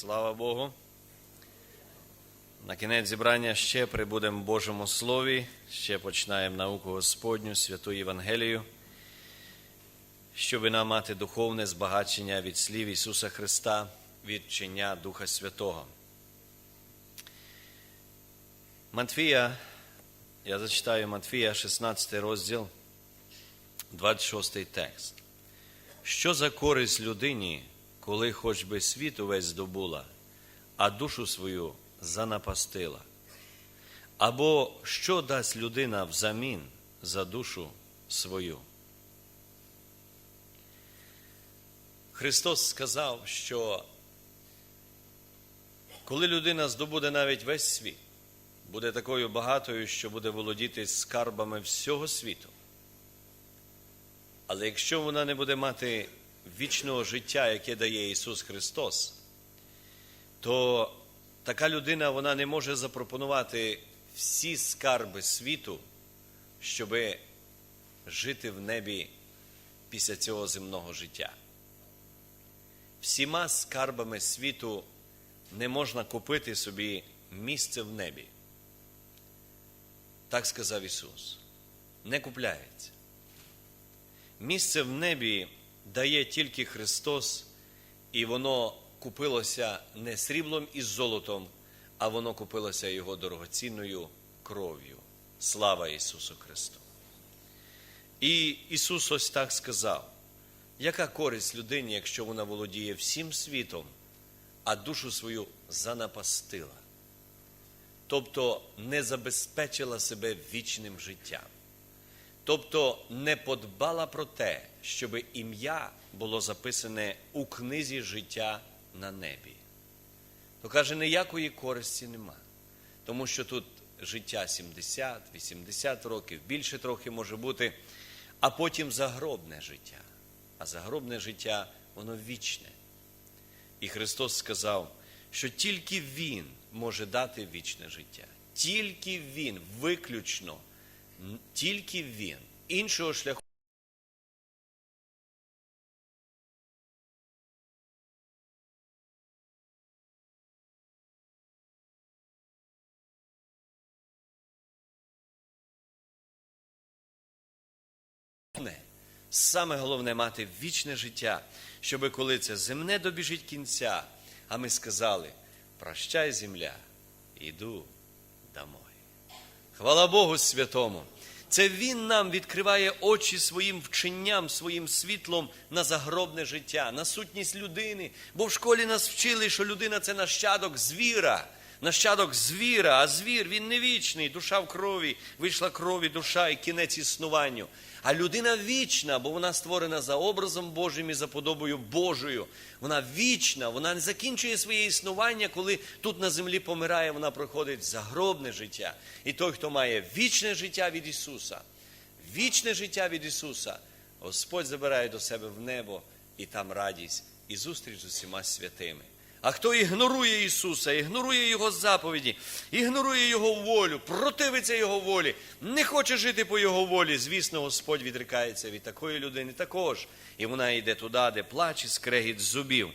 Слава Богу. На кінець зібрання ще прибудемо в Божому Слові, ще починаємо науку Господню, святу Євангелію, щоб нам мати духовне збагачення від слів Ісуса Христа, від вчення Духа Святого. Матфія, я зачитаю Матфія, 16 розділ, 26 текст. Що за користь людині, коли хоч би світ увесь здобула, а душу свою занапастила? Або що дасть людина взамін за душу свою? Христос сказав, що коли людина здобуде навіть весь світ, буде такою багатою, що буде володіти скарбами всього світу. Але якщо вона не буде мати вічного життя, яке дає Ісус Христос, то така людина вона не може запропонувати всі скарби світу, щоб жити в небі після цього земного життя. Всіма скарбами світу не можна купити собі місце в небі. Так сказав Ісус. Не купляється. Місце в небі дає тільки Христос, і воно купилося не сріблом і золотом, а воно купилося Його дорогоцінною кров'ю. Слава Ісусу Христу! І Ісус ось так сказав: яка користь людині, якщо вона володіє всім світом, а душу свою занапастила? Тобто не забезпечила себе вічним життям тобто не подбала про те, щоб ім'я було записане у книзі життя на небі. То каже, ніякої користі нема. Тому що тут життя 70, 80 років, більше трохи може бути, а потім загробне життя. А загробне життя, воно вічне. І Христос сказав, що тільки Він може дати вічне життя. Тільки Він, виключно тільки він. Іншого шляху. Саме головне мати вічне життя, щоб коли це земне добіжить кінця, а ми сказали: прощай, земля, іду домой. Хвала Богу Святому! Це Він нам відкриває очі своїм вченням, своїм світлом на загробне життя, на сутність людини. Бо в школі нас вчили, що людина це нащадок звіра, нащадок звіра, а звір він не вічний, душа в крові, вийшла крові, душа і кінець існуванню. А людина вічна, бо вона створена за образом Божим і за подобою Божою. Вона вічна, вона не закінчує своє існування, коли тут на землі помирає, вона проходить загробне життя. І той, хто має вічне життя від Ісуса, вічне життя від Ісуса, Господь забирає до себе в небо і там радість, і зустріч з усіма святими. А хто ігнорує Ісуса, ігнорує Його заповіді, ігнорує Його волю, противиться Його волі, не хоче жити по Його волі, звісно, Господь відрікається від такої людини також. І вона йде туди, де плаче, скрегіт зубів.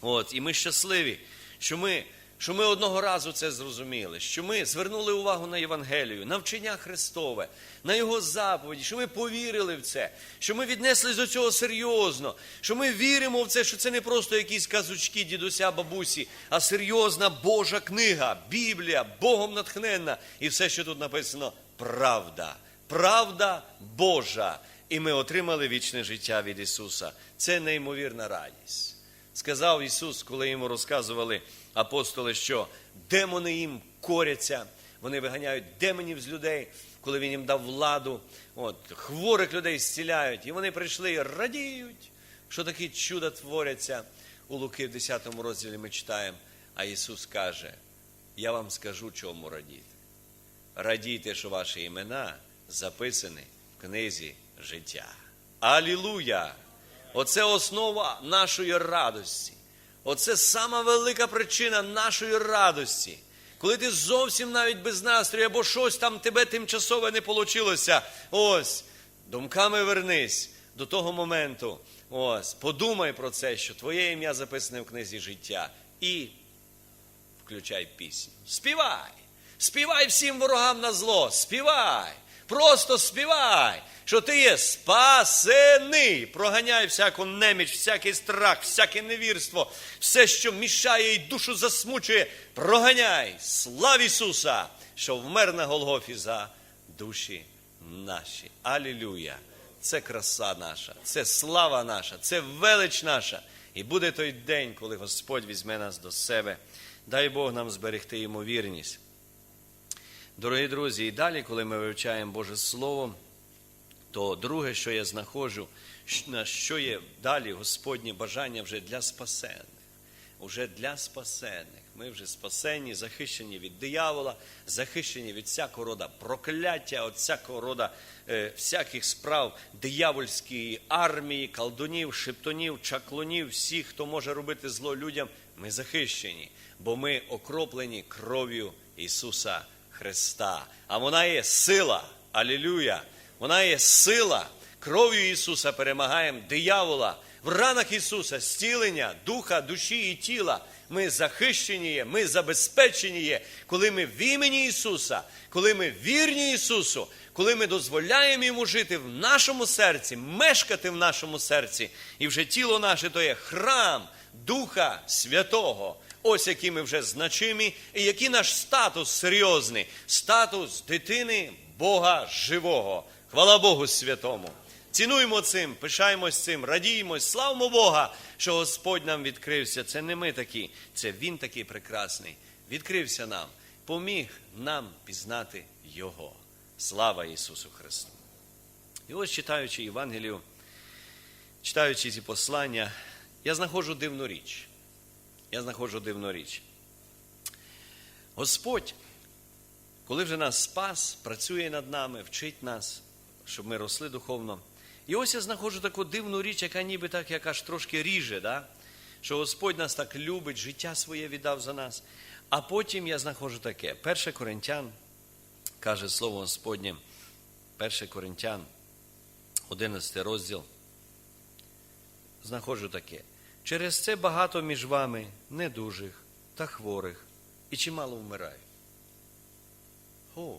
От, І ми щасливі, що ми що ми одного разу це зрозуміли, що ми звернули увагу на Євангелію, на вчення Христове, на Його заповіді, що ми повірили в це, що ми віднеслись до цього серйозно, що ми віримо в це, що це не просто якісь казочки дідуся, бабусі, а серйозна Божа книга, Біблія, Богом натхненна. І все, що тут написано, правда. Правда Божа. І ми отримали вічне життя від Ісуса. Це неймовірна радість. Сказав Ісус, коли йому розказували апостоли, що демони їм коряться, вони виганяють демонів з людей, коли він їм дав владу, от, хворих людей зціляють. І вони прийшли і радіють, що такі чуда творяться. У Луки в 10 розділі ми читаємо, а Ісус каже: Я вам скажу, чому радіти. Радійте, що ваші імена записані в книзі життя. Алілуя! Оце основа нашої радості. Оце сама велика причина нашої радості. Коли ти зовсім навіть без настрою, або щось там тебе тимчасове не вийшло, ось, думками вернись до того моменту. Ось, подумай про це, що твоє ім'я записане в книзі життя. і включай пісню. Співай! Співай всім ворогам на зло, співай! Просто співай, що ти є спасений. Проганяй всяку неміч, всякий страх, всяке невірство, все, що мішає і душу засмучує, проганяй. Слав Ісуса, що вмер на Голгофі за душі наші. Алілюя! Це краса наша, це слава наша, це велич наша. І буде той день, коли Господь візьме нас до себе. Дай Бог нам зберегти йому вірність. Дорогі друзі, і далі, коли ми вивчаємо Боже Слово, то друге, що я знаходжу, на що є далі Господнє бажання вже для спасених. Уже для спасених. Ми вже спасені, захищені від диявола, захищені від всякого рода прокляття, від всякого рода е, всяких справ диявольської армії, колдунів, шептунів, чаклунів, всіх, хто може робити зло людям, ми захищені, бо ми окроплені кров'ю Ісуса Христа. А вона є сила. Алілюя! Вона є сила. Кров'ю Ісуса перемагаємо диявола. В ранах Ісуса зцілення духа, душі і тіла. Ми захищені є, ми забезпечені є, коли ми в імені Ісуса, коли ми вірні Ісусу, коли ми дозволяємо Йому жити в нашому серці, мешкати в нашому серці, і вже тіло наше то є храм Духа Святого. Ось які ми вже значимі, і який наш статус серйозний, статус дитини Бога живого. Хвала Богу Святому. Цінуємо цим, пишаємось цим, радіємось, славимо Бога, що Господь нам відкрився. Це не ми такі, це Він такий прекрасний. Відкрився нам, поміг нам пізнати Його. Слава Ісусу Христу! І ось читаючи Євангелію, читаючи ці послання, я знаходжу дивну річ. Я знаходжу дивну річ. Господь, коли вже нас спас, працює над нами, вчить нас, щоб ми росли духовно. І ось я знаходжу таку дивну річ, яка ніби так яка ж трошки ріже, да? що Господь нас так любить, життя своє віддав за нас. А потім я знаходжу таке. 1 Коринтян, каже слово Господнє, 1 Коринтян, 11 розділ. Знаходжу таке. Через це багато між вами недужих та хворих і чимало вмирає. О,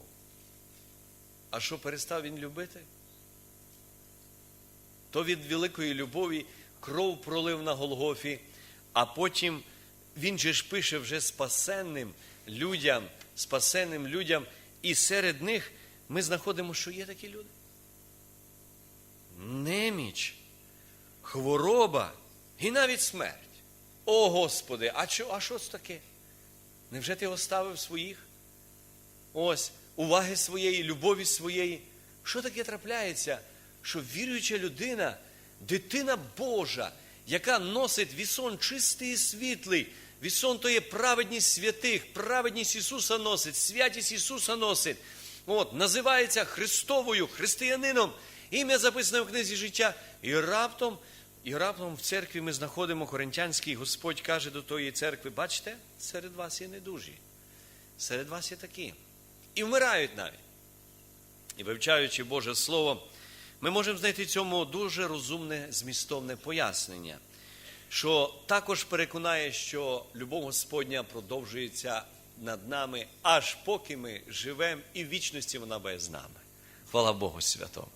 а що перестав він любити? То від великої любові кров пролив на Голгофі, а потім він же ж пише вже спасенним людям, спасенним людям, і серед них ми знаходимо, що є такі люди. Неміч, хвороба і навіть смерть. О Господи, а що, а що це таке? Невже ти оставив своїх? Ось, уваги своєї, любові своєї. Що таке трапляється? Що віруюча людина, дитина Божа, яка носить вісон чистий і світлий, вісон то є праведність святих, праведність Ісуса носить, святість Ісуса носить. От, називається Христовою, християнином. Ім'я записане в книзі життя. І раптом, і раптом в церкві ми знаходимо Коринтянський, Господь каже до тої церкви, бачите, серед вас є недужі, серед вас є такі. І вмирають навіть. І вивчаючи Боже Слово, ми можемо знайти цьому дуже розумне, змістовне пояснення, що також переконає, що любов Господня продовжується над нами, аж поки ми живемо, і в вічності вона буде з нами. Хвала Богу Святому.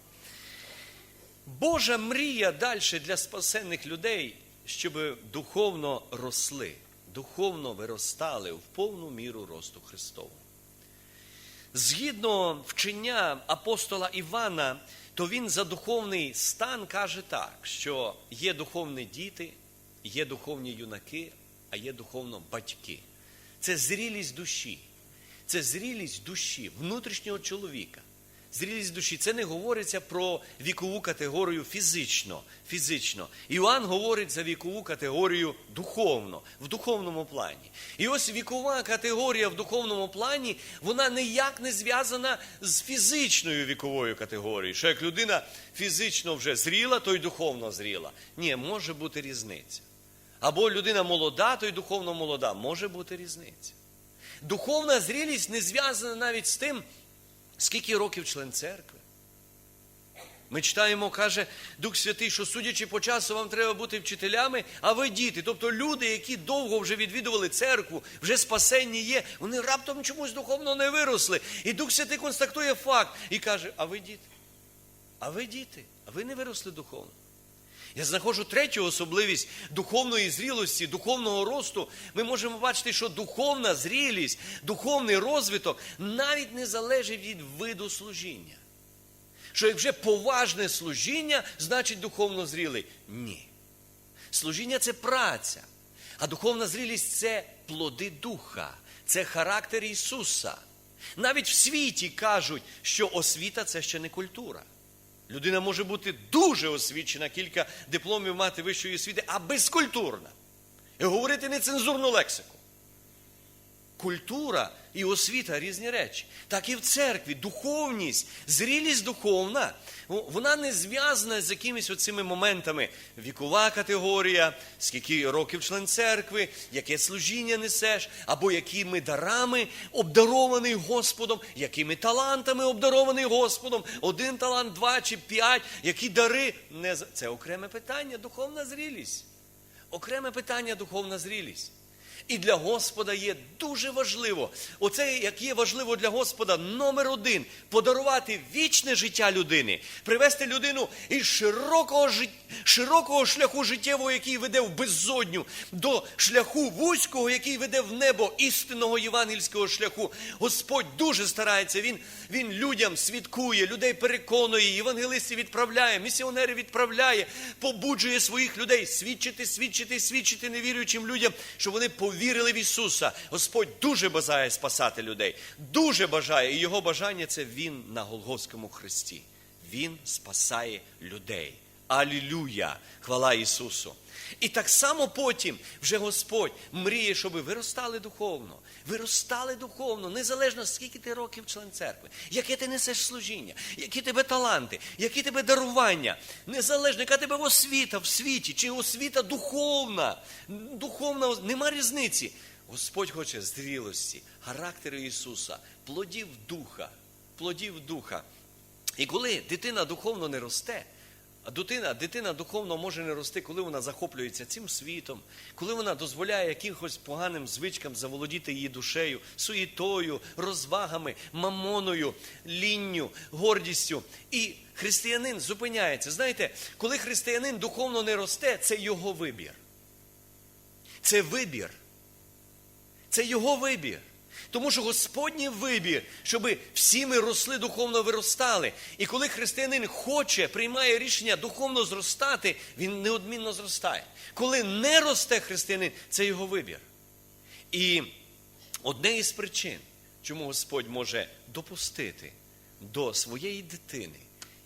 Божа мрія далі для спасенних людей, щоб духовно росли, духовно виростали в повну міру росту Христового. Згідно вчення апостола Івана, то він за духовний стан каже так, що є духовні діти, є духовні юнаки, а є духовно батьки. Це зрілість душі, це зрілість душі, внутрішнього чоловіка. Зрілість душі. Це не говориться про вікову категорію фізично. фізично. Іоанн говорить за вікову категорію духовно, в духовному плані. І ось вікова категорія в духовному плані, вона ніяк не зв'язана з фізичною віковою категорією. Що як людина фізично вже зріла, то й духовно зріла. Ні, може бути різниця. Або людина молода, то й духовно молода. Може бути різниця. Духовна зрілість не зв'язана навіть з тим, Скільки років член церкви? Ми читаємо, каже Дух Святий, що судячи по часу, вам треба бути вчителями, а ви діти. Тобто люди, які довго вже відвідували церкву, вже спасенні є, вони раптом чомусь духовно не виросли. І Дух Святий констатує факт і каже: А ви діти? А ви діти, а ви не виросли духовно. Я знаходжу третю особливість духовної зрілості, духовного росту. Ми можемо бачити, що духовна зрілість, духовний розвиток навіть не залежить від виду служіння. Що як вже поважне служіння, значить духовно зрілий. Ні. Служіння це праця, а духовна зрілість це плоди духа, це характер Ісуса. Навіть в світі кажуть, що освіта це ще не культура. Людина може бути дуже освічена, кілька дипломів мати вищої освіти, а безкультурна. І говорити нецензурну лексику. Культура і освіта різні речі. Так і в церкві духовність, зрілість духовна, вона не зв'язана з якимись оцими моментами. Вікова категорія, скільки років член церкви, яке служіння несеш, або якими дарами обдарований Господом, якими талантами обдарований Господом, один талант, два чи п'ять, які дари. Це окреме питання, духовна зрілість. Окреме питання духовна зрілість. І для Господа є дуже важливо. Оце, як є важливо для Господа, номер один подарувати вічне життя людини, привести людину із широкого, жит... широкого шляху життєвого, який веде в беззодню, до шляху вузького, який веде в небо істинного євангельського шляху. Господь дуже старається. Він, він людям свідкує, людей переконує, євангелистів відправляє, місіонерів відправляє, побуджує своїх людей свідчити, свідчити, свідчити невіруючим людям, що вони повірили в Ісуса. Господь дуже бажає спасати людей, дуже бажає, і його бажання це Він на Голгофському хресті. Він спасає людей. Алілюя! Хвала Ісусу! І так само потім вже Господь мріє, щоб ви виростали духовно, виростали духовно, незалежно скільки ти років член церкви, яке ти несеш служіння, які тебе таланти, які тебе дарування, незалежно, яка тебе освіта в світі, чи освіта духовна, духовна, нема різниці. Господь хоче зрілості, характеру Ісуса, плодів духа, плодів духа. І коли дитина духовно не росте, дитина, дитина духовно може не рости, коли вона захоплюється цим світом, коли вона дозволяє якимось поганим звичкам заволодіти її душею, суєтою, розвагами, мамоною, лінню, гордістю. І християнин зупиняється. Знаєте, коли християнин духовно не росте, це його вибір. Це вибір. Це його вибір. Тому що Господній вибір, щоб всі ми росли духовно виростали. І коли християнин хоче, приймає рішення духовно зростати, він неодмінно зростає. Коли не росте християнин, це його вибір. І одне із причин, чому Господь може допустити до своєї дитини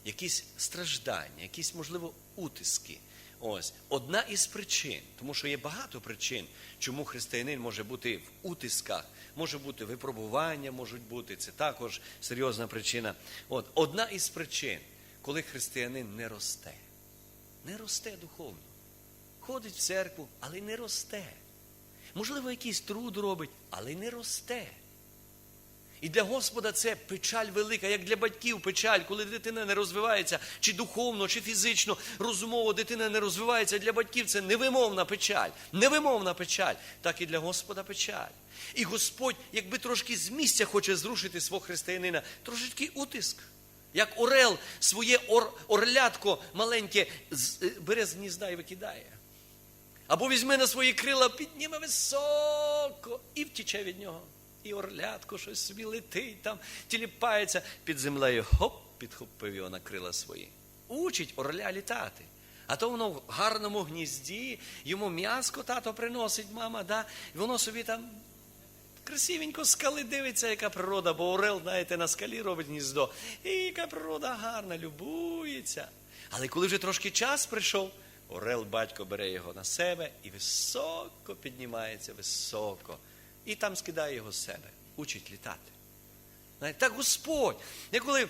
якісь страждання, якісь, можливо, утиски. Ось одна із причин, тому що є багато причин, чому християнин може бути в утисках, може бути випробування, можуть бути це також серйозна причина. От одна із причин, коли християнин не росте, не росте духовно, ходить в церкву, але не росте. Можливо, якийсь труд робить, але не росте. І для Господа це печаль велика, як для батьків печаль, коли дитина не розвивається, чи духовно, чи фізично, розумово дитина не розвивається. Для батьків це невимовна печаль, невимовна печаль, так і для Господа печаль. І Господь, якби трошки з місця хоче зрушити свого християнина, трошечки утиск. Як орел своє ор, орлятко маленьке е, бере з гнізда і викидає. Або візьме на свої крила, підніме високо і втіче від нього. І орлятко щось собі летить, там тіліпається під землею. Хоп, підхопив його на крила свої. Учить орля літати. А то воно в гарному гнізді, йому м'яско тато приносить, мама, да? і воно собі там красивенько скали дивиться, яка природа, бо орел, знаєте, на скалі робить гніздо. І яка природа гарна, любується. Але коли вже трошки час прийшов, орел батько бере його на себе і високо піднімається, високо. І там скидає його з себе, учить літати. Знаєте, так Господь, коли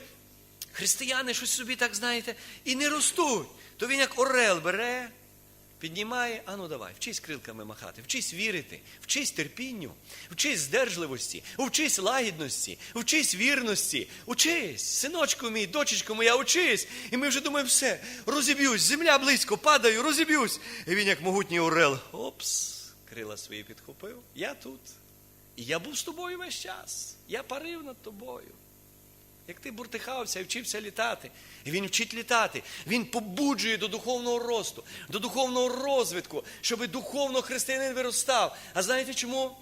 християни щось собі так знаєте, і не ростуть, то він як орел бере, Піднімає, а ну давай, вчись крилками махати, вчись вірити, вчись терпінню, вчись здержливості, вчись лагідності, вчись вірності, учись, синочку мій, дочечко моя, учись. І ми вже думаємо, все, розіб'юсь, земля близько, падаю, розіб'юсь. І він, як могутній орел, опс, крила свої підхопив. Я тут. Я був з тобою весь час. Я парив над тобою. Як ти буртихався і вчився літати, і він вчить літати, він побуджує до духовного росту, до духовного розвитку, щоб духовно християнин виростав. А знаєте чому?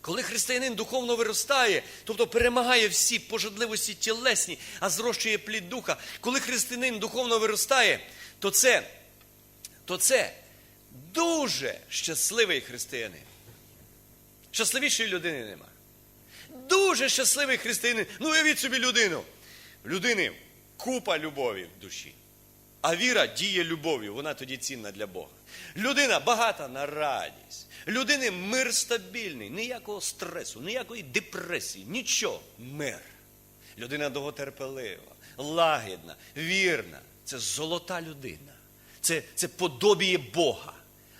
Коли християнин духовно виростає, тобто перемагає всі пожадливості тілесні, а зрощує плід духа, коли християнин духовно виростає, то це, то це дуже щасливий християнин. Щасливішої людини нема. Дуже щасливий християнин. Ну, уявіть собі людину. Людини купа любові в душі. А віра діє любов'ю, вона тоді цінна для Бога. Людина багата на радість. Людини мир стабільний, ніякого стресу, ніякої депресії, нічого. Мир. Людина довготерпелива, лагідна, вірна. Це золота людина. Це, це подобіє Бога.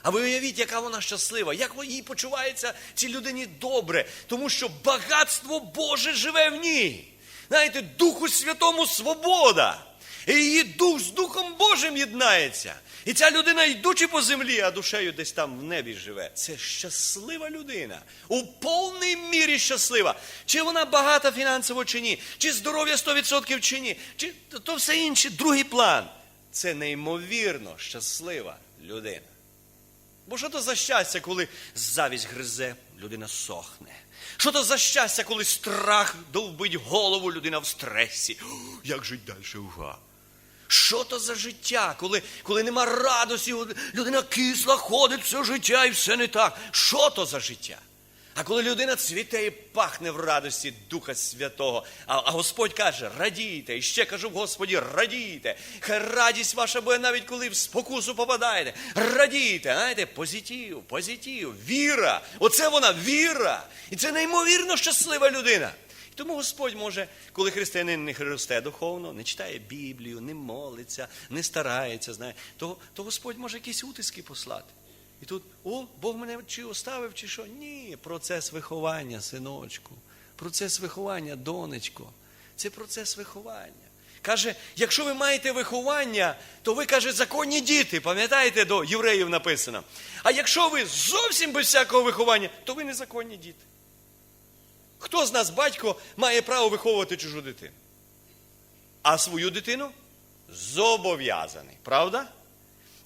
А ви уявіть, яка вона щаслива, як їй почувається цій людині добре, тому що багатство Боже живе в ній. Знаєте, Духу Святому свобода. І її дух з Духом Божим єднається. І ця людина, йдучи по землі, а душею десь там в небі живе. Це щаслива людина. У повній мірі щаслива. Чи вона багата фінансово, чи ні, чи здоров'я 100% чи ні, чи то все інше, другий план. Це неймовірно щаслива людина. Бо що то за щастя, коли завість гризе, людина сохне? Що то за щастя, коли страх довбить голову, людина в стресі? Як жить далі уга? Що то за життя, коли, коли нема радості, людина кисла, ходить все життя і все не так. Що то за життя? А коли людина цвіте і пахне в радості Духа Святого, а, а Господь каже, радійте, і ще кажу в Господі, радійте. Хай радість ваша буде навіть коли в спокусу попадаєте. Радійте, знаєте, позитив, позитив, віра. Оце вона віра. І це неймовірно щаслива людина. Тому Господь може, коли християнин не росте духовно, не читає Біблію, не молиться, не старається, знає, то, то Господь може якісь утиски послати. І тут, о, Бог мене чи оставив, чи що? Ні, процес виховання, синочку, процес виховання, донечко. Це процес виховання. Каже, якщо ви маєте виховання, то ви, каже, законні діти. Пам'ятаєте, до євреїв написано. А якщо ви зовсім без всякого виховання, то ви незаконні діти. Хто з нас, батько, має право виховувати чужу дитину? А свою дитину зобов'язаний, правда?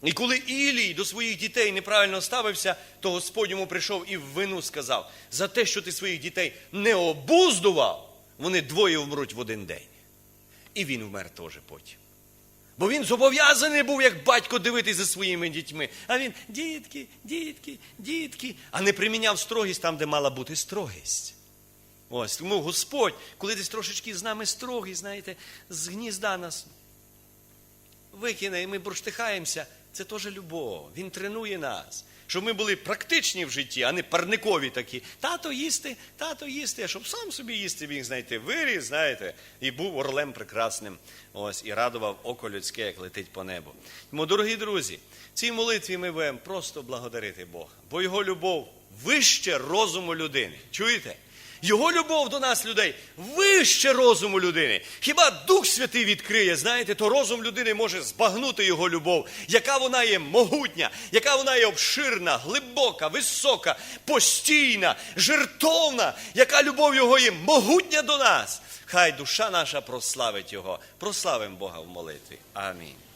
І коли Ілій до своїх дітей неправильно ставився, то Господь йому прийшов і в вину сказав: за те, що ти своїх дітей не обуздував, вони двоє вмруть в один день. І він вмер теж потім. Бо він зобов'язаний був, як батько, дивитись за своїми дітьми. А він дітки, дітки, дітки, а не приміняв строгість там, де мала бути строгість. Ось тому Господь, коли десь трошечки з нами строгий, знаєте, з гнізда нас викине, і ми бурштихаємося, це теж любов. Він тренує нас, щоб ми були практичні в житті, а не парникові такі. Тато їсти, тато їсти, щоб сам собі їсти міг знайти. Виріс, знаєте, і був орлем прекрасним. Ось, і радував око людське, як летить по небу. Тому, дорогі друзі, в цій молитві ми будемо просто благодарити Бога, бо його любов вище розуму людини. Чуєте? Його любов до нас, людей, вище розуму людини. Хіба Дух Святий відкриє, знаєте, то розум людини може збагнути його любов, яка вона є могутня, яка вона є обширна, глибока, висока, постійна, жертовна, яка любов його є могутня до нас. Хай душа наша прославить Його. Прославимо Бога в молитві. Амінь.